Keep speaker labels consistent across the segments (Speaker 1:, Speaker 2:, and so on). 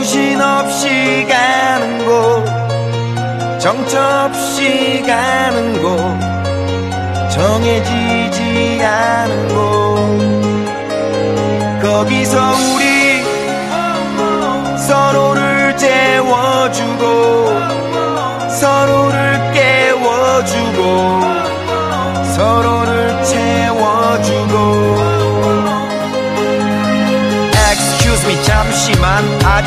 Speaker 1: 정신없이 가는 곳 정처없이 가는 곳 정해지지 않은 곳. 거기서 우리 서로를 재워주고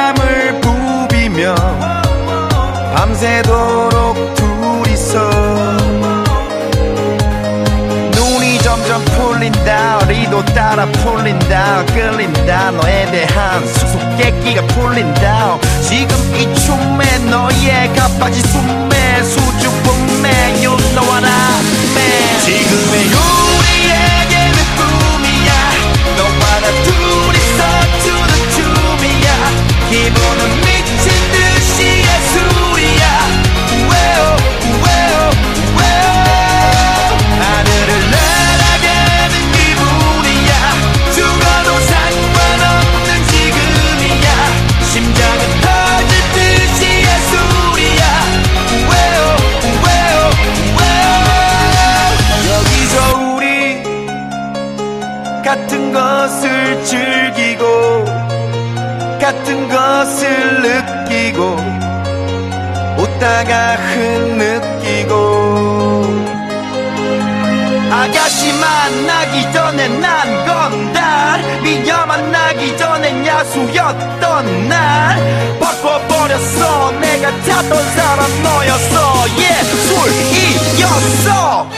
Speaker 1: 뺨을 부비며 밤새도록 둘이서 눈이 점점 풀린다 리도 따라 풀린다 끌린다. 너에 대한 수수께끼가 풀린다. 지금 이 춤에 너의 가빠진 숨 같은 것을 느끼고 웃다가 흐느끼고. 아가씨 만나기 전에 난 건달 미녀 만나기 전엔 야수였던 날. 바꿔버렸어. 내가 찾던 사람 너였어. 예술이었어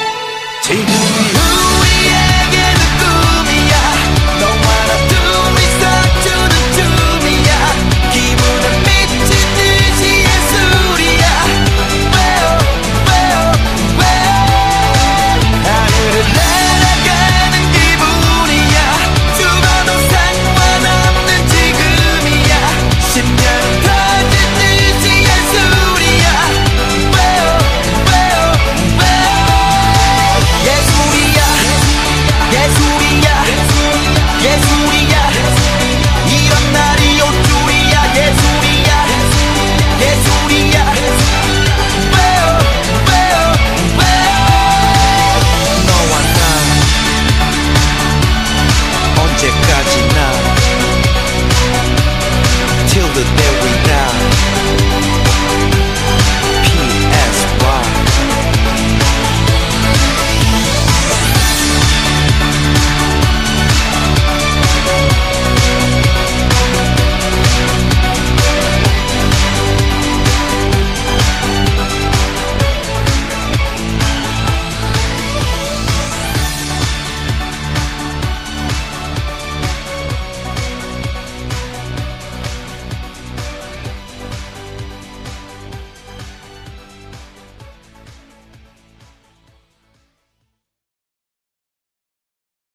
Speaker 1: 예술이야. 이런 날이 올 줄이야. 예술이야. 예술이야. 왜요? 왜요? 왜요? 너와 나 언제까지나? Till the day